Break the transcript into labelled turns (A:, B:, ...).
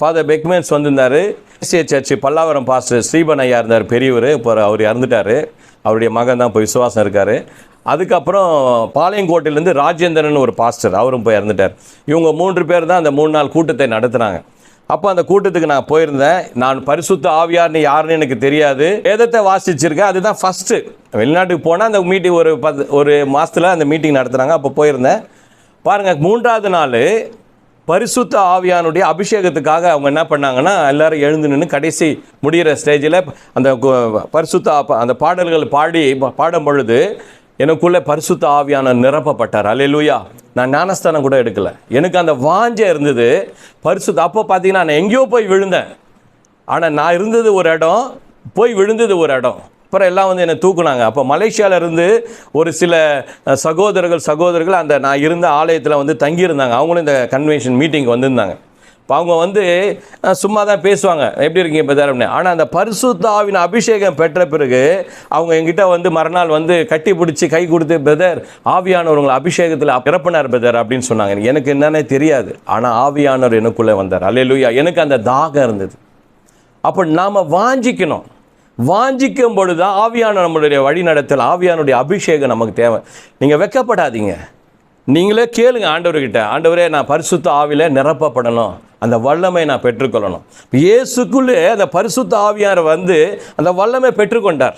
A: Father Beckmans வந்திருந்தார். ஏசிய church Pallavaram pastor ஸ்ரீபன் ஐயா இருந்தார் பெரியவர். இப்போ அவர் இறந்துட்டார். அவருடைய மகன் தான் இப்போ விசுவாசம் இருக்கார். அதுக்கப்புறம் பாளையங்கோட்டையிலேருந்து ராஜேந்திரன் ஒரு பாஸ்டர் அவரும் போய் இறந்துட்டார். இவங்க மூன்று பேர் தான் அந்த மூணு நாள் கூட்டத்தை நடத்துனாங்க. அப்போ அந்த கூட்டத்துக்கு நான் போயிருந்தேன். நான் பரிசுத்த ஆவியார்னு யாருன்னு எனக்கு தெரியாது. வேதத்தை வாசிச்சிருக்கேன். அதுதான் ஃபஸ்ட்டு வெளிநாட்டுக்கு போனால் அந்த மீட்டிங் ஒரு பத்து ஒரு மாதத்தில் அந்த மீட்டிங் நடத்துகிறாங்க அப்போ போயிருந்தேன். பாருங்கள் மூன்றாவது நாள் பரிசுத்த ஆவியானுடைய அபிஷேகத்துக்காக அவங்க என்ன பண்ணாங்கன்னா எல்லாரும் எழுந்து நின்று கடைசி முடிகிற ஸ்டேஜில் அந்த கு- பரிசுத்த அந்த பாடல்கள் பாடி பாடும் பொழுது எனக்குள்ளே பரிசுத்த ஆவியான நிரப்பப்பட்டார். அலையிலூயா நான் ஞானஸ்தானம் கூட எடுக்கல. எனக்கு அந்த வாஞ்சை இருந்தது. பரிசுத்த அப்போ பார்த்தீங்கன்னா நான் எங்கேயோ போய் விழுந்தேன். ஆனால் நான் இருந்தது ஒரு இடம் போய் விழுந்தது ஒரு இடம். அப்புறம் எல்லாம் வந்து என்னை தூக்குனாங்க. அப்போ மலேசியாவிலேருந்து ஒரு சில சகோதரர்கள் சகோதரர்கள் அந்த நான் இருந்த ஆலயத்தில் வந்து தங்கியிருந்தாங்க. அவங்களும் இந்த கன்வென்ஷன் மீட்டிங் வந்திருந்தாங்க. இப்போ அவங்க வந்து சும்மா தான் பேசுவாங்க. எப்படி இருக்கீங்க இப்போ அப்படின்னு. ஆனால் அந்த பரிசுத்தாவின் அபிஷேகம் பெற்ற பிறகு அவங்க எங்கிட்ட வந்து மறுநாள் வந்து கட்டி பிடிச்சி கை கொடுத்து பிரதர் ஆவியானவர்களை அபிஷேகத்தில் பிறப்பினார் பிரதர் அப்படின்னு சொன்னாங்க. எனக்கு என்னன்னே தெரியாது. ஆனால் ஆவியானவர் எனக்குள்ளே வந்தார். அல்லையா எனக்கு அந்த தாகம் இருந்தது. அப்போ நாம் வாஞ்சிக்கணும். வாஞ்சிக்கும் பொழுது ஆவியான நம்மளுடைய வழிநடத்தல் ஆவியானுடைய அபிஷேகம் நமக்கு தேவை. நீங்கள் வெக்கப்படாதீங்க. நீங்களே கேளுங்க ஆண்டவர்கிட்ட. ஆண்டவரே நான் பரிசுத்த ஆவியில் நிரப்பப்படணும். அந்த வல்லமை நான் பெற்றுக்கொள்ளணும். இயேசுக்குள்ளே அந்த பரிசுத்த ஆவியார் வந்து அந்த வல்லமை பெற்றுக்கொண்டார்.